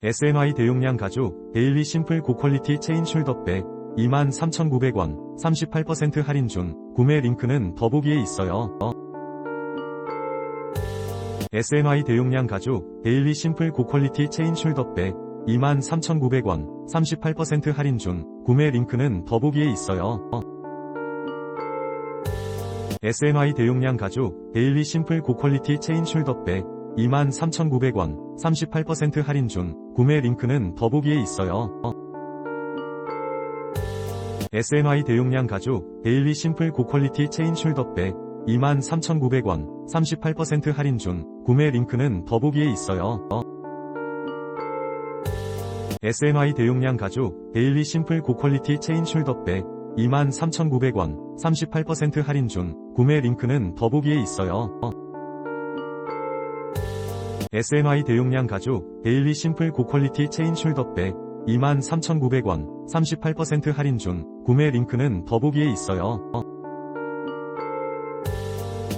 SNY 대용량 가죽 데일리 심플 고퀄리티 체인 숄더백 23,900원 38% 할인 중 구매 링크는 더보기에 있어요. 어. SNY 대용량 가죽 데일리 심플 고퀄리티 체인 숄더백 23,900원 38% 할인 중 구매 링크는 더보기에 있어요. 어. SNY 대용량 가죽 데일리 심플 고퀄리티 체인 숄더백 23,900원 38% 할인 중 구매 링크는 더보기에 있어요. 어. SNY 대용량 가죽 데일리 심플 고퀄리티 체인 숄더백 23,900원 38% 할인 중 구매 링크는 더보기에 있어요. 어. SNY 대용량 가죽 데일리 심플 고퀄리티 체인 숄더백 23,900원 38% 할인 중 구매 링크는 더보기에 있어요. 어. SNY 대용량 가죽 데일리 심플 고퀄리티 체인 숄더백 23,900원 38% 할인 중 구매 링크는 더보기에 있어요. 어.